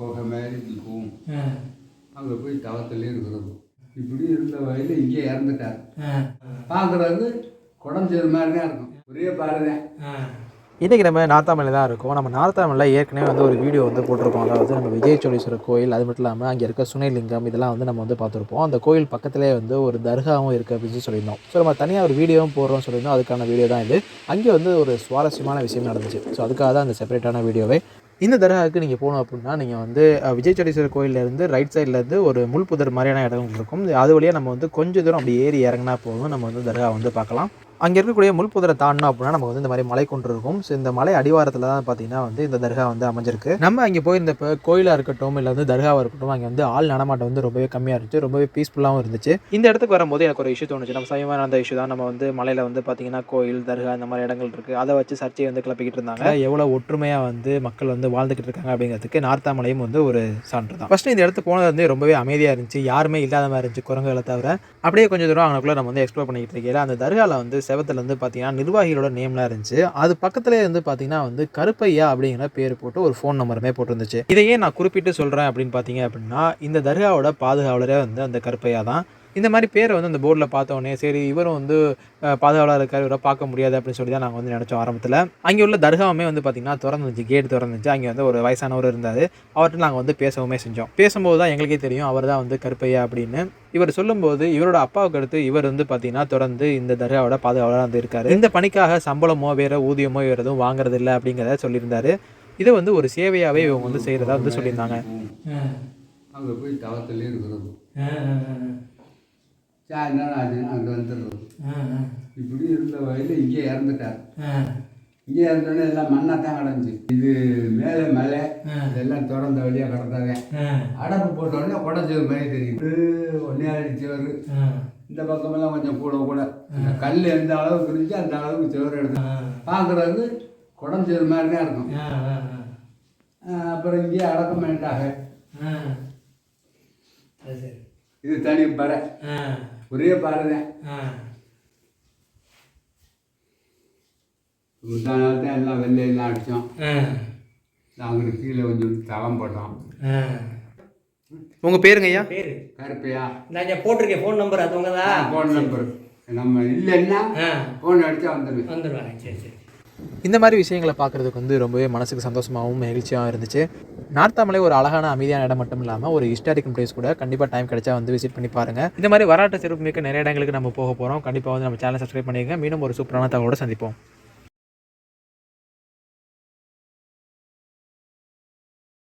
குகை மாதிரி இருக்கும் அங்கே போய் தவத்திலே இருக்கிறது இப்படி இருந்த வயலில் இங்கே இறந்துட்டார். பார்க்குறது குடஞ்சது மாதிரி தான் இருக்கும். ஒரே பாருதான் இன்றைக்கி நம்ம நார்த்தாமலையில் தான் இருக்கோம். நம்ம நார்த்தாமலையில் ஏற்கனவே வந்து ஒரு வீடியோ வந்து போட்டிருக்கோம். அதாவது நம்ம விஜய் சோழீஸ்வரர் கோயில் அது மட்டும் இல்லாமல் அங்கே இருக்க சுனைலிங்கம் இதெல்லாம் வந்து நம்ம வந்து பார்த்துருப்போம். அந்த கோயில் பக்கத்துலேயே வந்து ஒரு தர்காவும் இருக்குது அப்படின்னு சொல்லியிருந்தோம். ஸோ நம்ம தனியாக ஒரு வீடியோவும் போடுறோம் சொல்லியிருந்தோம். அதுக்கான வீடியோ தான் இது. அங்கே வந்து ஒரு சுவாரஸ்யமான விஷயம் நடந்துச்சு. ஸோ அதுக்காக தான் அந்த செப்பரேட்டான வீடியோவை இந்த தர்காவுக்கு நீங்கள் போகணும் அப்படின்னா நீங்கள் வந்து விஜய் சடீஸ்வரர் கோயிலேருந்து ரைட் சைட்லேருந்து ஒரு முள் புதர் மாதிரியான இடங்கள் இருக்கும். அது வழியாக நம்ம வந்து கொஞ்சம் தூரம் அப்படி ஏறி இறங்கினா போதும். நம்ம வந்து தர்கா வந்து பார்க்கலாம். அங்கே இருக்கக்கூடிய முள்புதரை தாண்டினோம் அப்படின்னா நமக்கு வந்து இந்த மாதிரி மலை கொண்டு இருக்கும். ஸோ இந்த மலை அடிவாரத்தில் தான் பார்த்தீங்கன்னா வந்து இந்த தர்கா வந்து அமைஞ்சிருக்கு. நம்ம அங்கே போயிருந்தப்போ கோயிலாக இருக்கட்டும் இல்லை வந்து தர்காவாக இருக்கட்டும் அங்கே வந்து ஆள் நடமாட்டம் வந்து ரொம்பவே கம்மியாக இருந்துச்சு. ரொம்பவே பீஸ்ஃபுல்லாகவும் இருந்துச்சு. இந்த இடத்துக்கு வரும்போது எனக்கு ஒரு இஷ்யூ தோணுச்சு. நம்ம சைவமான அந்த இஷ்யூ தான். நம்ம வந்து மலையில் வந்து பார்த்தீங்கன்னா கோயில் தர்கா இந்த மாதிரி இடங்கள் இருக்குது அதை வச்சு சர்ச்சையை வந்து கிளப்பிக்கிட்டு இருந்தாங்க. எவ்வளோ ஒற்றுமையாக வந்து மக்கள் வந்து வாழ்ந்துக்கிட்டு இருக்காங்க அப்படிங்கிறதுக்கு நார்த்தாமலையும் வந்து ஒரு சான்று தான். ஃபஸ்ட்டு இந்த இடத்துக்கு போனது வந்து ரொம்பவே அமைதியாக இருந்துச்சு. யாருமே இல்லாத மாதிரி இருந்துச்சு குரங்குகளை தவிர. அப்படியே கொஞ்சம் தூரம் அங்கக்குள்ளே நம்ம வந்து எக்ஸ்ப்ளோர் பண்ணிக்கிட்டு இருக்கையில அந்த தர்காவில் வந்து செவத்தில் வந்து பார்த்தீங்கன்னா நிர்வாகிகளோட நேம்லாம் இருந்துச்சு. அது பக்கத்துலேயே வந்து பார்த்தீங்கன்னா வந்து கருப்பையா அப்படிங்கிற பேர் போட்டு ஒரு ஃபோன் நம்பருமே போட்டிருந்துச்சு. இதையே நான் குறிப்பிட்டு சொல்கிறேன் அப்படின்னு பார்த்தீங்க அப்படின்னா இந்த தர்காவோட பாதுகாவலரே வந்து அந்த கருப்பையா தான். இந்த மாதிரி பேரை வந்து அந்த போர்டில் பார்த்தோன்னே சரி இவரும் வந்து அஹ், பாதுகாவலர் இருக்கார் இவரை பார்க்க முடியாது அப்படின்னு சொல்லி தான் நாங்கள் வந்து நினச்சோம் ஆரம்பத்தில். அங்கே உள்ள தர்காவுமே வந்து பார்த்திங்கன்னா திறந்துச்சு கேட் திறந்துச்சு அங்கே வந்து ஒரு வயசானவர் இருந்தார். அவர்கிட்ட நாங்கள் வந்து பேசவுமே செஞ்சோம். பேசும்போது தான் எங்களுக்கே தெரியும் அவர் தான் வந்து கருப்பையா அப்படின்னு. இவர் சொல்லும்போது இவரோட அப்பாவுக்கு அடுத்து இவர் வந்து பார்த்தீங்கன்னா தொடர்ந்து இந்த தர்காவோட பாதுகாவலராக வந்து இருக்காரு. இந்த பணிக்காக சம்பளமோ வேற ஊதியமோ வேறு எதுவும் வாங்குறது இல்லை அப்படிங்கிறத சொல்லியிருந்தாரு. இதை வந்து ஒரு சேவையாகவே இவங்க வந்து செய்கிறதா வந்து சொல்லியிருந்தாங்க. அங்கே போய் தவத்திலே இருக்கிறது. சாயந்தரம் ஆச்சுன்னா அங்கே வந்துடுறது இப்படி இருந்த வயலில் இங்கே இறந்துட்டார். இங்கே இறந்தோடனே எல்லாம் மண்ணாக தான் கிடந்துச்சு. இது மேலே மலை இதெல்லாம் திறந்த வழியாக கிடந்தாங்க அடப்பு போட்ட உடனே குடஞ்சது மாதிரி தெரியுது. ஒன்னே அடிச்சவர் இந்த பக்கமெல்லாம் கொஞ்சம் கூட கூட. கல் எந்த அளவுக்கு இருந்துச்சு அந்த அளவுக்கு சுவர் எடுத்து பார்க்குறது குடஞ்சது மாதிரி தான் இருக்கும் அப்புறம் இங்கேயே அடக்கம் பண்ணிட்டாங்க. இது தனி பறை. ஒரே பாறை தான் தான் எல்லாம் வெள்ளையெல்லாம் அடித்தோம் நாங்கள் கீழே கொஞ்சம் தளம் போட்டோம். உங்கள் பேருங்க ஐயா பேரு. கருப்பையா? நான் இங்க போட்டிருக்கேன். ஃபோன் நம்பர் அது உங்க தான் ஃபோன் நம்பர் நம்ம இல்லைன்னா ஃபோன் அடித்தா வந்துடுவேன் வந்துடுவாங்க சரி சரி. இந்த மாதிரி விஷயங்களை பார்க்குறதுக்கு வந்து ரொம்பவே மனசுக்கு சந்தோஷமாகவும் மகிழ்ச்சியாகவும் இருந்துச்சு. நார்த்தாமலை ஒரு அழகான அமைதியான இடம் மட்டும் இல்லாமல் ஒரு ஹிஸ்டாரிக்கல் பிளேஸ் கூட கண்டிப்பாக டைம் கிடைச்சா வந்து விசிட் பண்ணி பாருங்க. இந்த மாதிரி வரலாற்று சிறப்பு மிக்க நிறைய இடங்களுக்கு நம்ம போக போகிறோம் கண்டிப்பாக வந்து நம்ம சேனல் சப்ஸ்கிரைப் பண்ணிக்கங்க மீண்டும் ஒரு சூப்பரான தகவலோட சந்திப்போம்.